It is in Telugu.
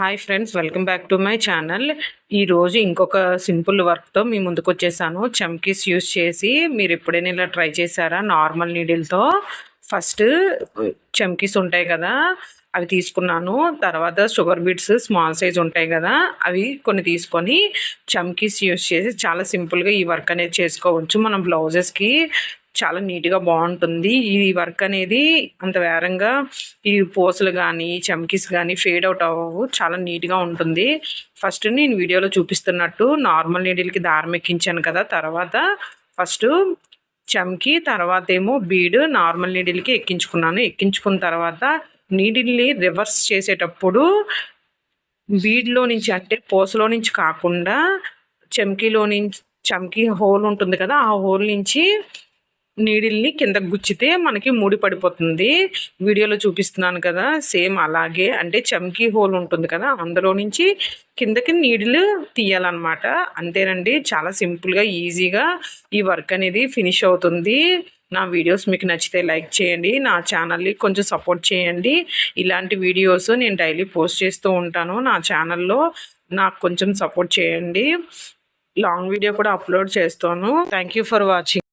Hi friends welcome back to my channel ఈరోజు ఇంకొక సింపుల్ వర్క్తో మీ ముందుకు వచ్చేసాను. చమ్కీస్ యూస్ చేసి మీరు ఎప్పుడైనా ఇలా ట్రై చేశారా? నార్మల్ నీడిల్తో ఫస్ట్ చమ్కీస్ ఉంటాయి కదా అవి తీసుకున్నాను. తర్వాత షుగర్ బీట్స్ స్మాల్ సైజ్ ఉంటాయి కదా అవి కొన్ని తీసుకొని చమ్కీస్ యూస్ చేసి చాలా సింపుల్గా ఈ వర్క్ అనేది చేసుకోవచ్చు. మనం బ్లౌజెస్కి చాలా నీట్గా బాగుంటుంది. ఈ వర్క్ అనేది అంత వేరంగా ఈ పూసలు కానీ చమ్కీస్ కానీ ఫేడ్ అవుట్ అవ్వవు. చాలా నీట్గా ఉంటుంది. ఫస్ట్ నేను వీడియోలో చూపిస్తున్నట్టు నార్మల్ నీడిల్కి దారం ఎక్కించాను కదా తర్వాత ఫస్ట్ చమ్కి తర్వాత ఏమో బీడు నార్మల్ నీడిల్కి ఎక్కించుకున్నాను. ఎక్కించుకున్న తర్వాత నీడిల్ని రివర్స్ చేసేటప్పుడు బీడ్లో నుంచి అంటే పూసలో నుంచి కాకుండా చమ్కీలో నుంచి చమ్కీ హోల్ ఉంటుంది కదా ఆ హోల్ నుంచి నీడిల్ని కిందకు గుచ్చితే మనకి ముడి పడిపోతుంది. వీడియోలో చూపిస్తున్నాను కదా సేమ్ అలాగే. అంటే చమ్కీ హోల్ ఉంటుంది కదా అందులో నుంచి కిందకి నీడిలు తీయాలన్నమాట. అంతేనండి చాలా సింపుల్గా ఈజీగా ఈ వర్క్ అనేది ఫినిష్ అవుతుంది. నా వీడియోస్ మీకు నచ్చితే లైక్ చేయండి. నా ఛానల్ని కొంచెం సపోర్ట్ చేయండి. ఇలాంటి వీడియోస్ నేను డైలీ పోస్ట్ చేస్తూ ఉంటాను. నా ఛానల్లో నాకు కొంచెం సపోర్ట్ చేయండి. లాంగ్ వీడియో కూడా అప్లోడ్ చేస్తాను. Thank you for watching.